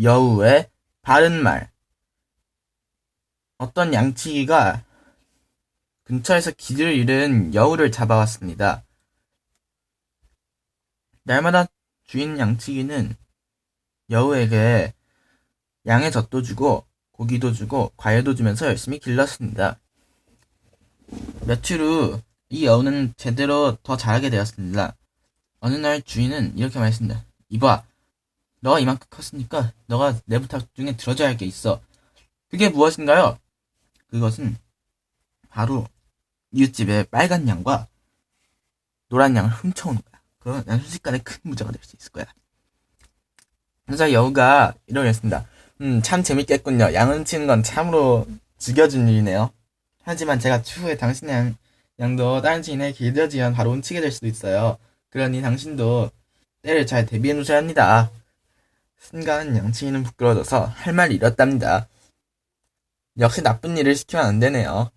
여우의 바른 말. 어떤 양치기가 근처에서 길을 잃은 여우를 잡아왔습니다. 날마다 주인 양치기는 여우에게 양의 젖도 주고 고기도 주고 과일도 주면서 열심히 길렀습니다. 며칠 후 이 여우는 제대로 더 잘하게 되었습니다. 어느 날 주인은 이렇게 말했습니다. 이봐, 너가 이만큼 컸으니까 너가 내 부탁 중에 들어줘야 할 게 있어. 그게 무엇인가요? 그것은 바로 이웃집의 빨간 양과 노란 양을 훔쳐오는 거야. 그러면 난 순식간에 큰 무죄가 될 수 있을 거야. 그래서 여우가 이러고 했습니다. 음, 참 재밌겠군요. 양 훔치는 건 참으로 즐겨준 일이네요. 하지만 제가 추후에 당신의 양, 양도 다른 지인에게 길들여지면 바로 훔치게 될 수도 있어요. 그러니 당신도 때를 잘 대비해 놓으셔야 합니다. 순간 양치기는 부끄러워져서 할 말을 잃었답니다. 역시 나쁜 일을 시키면 안 되네요.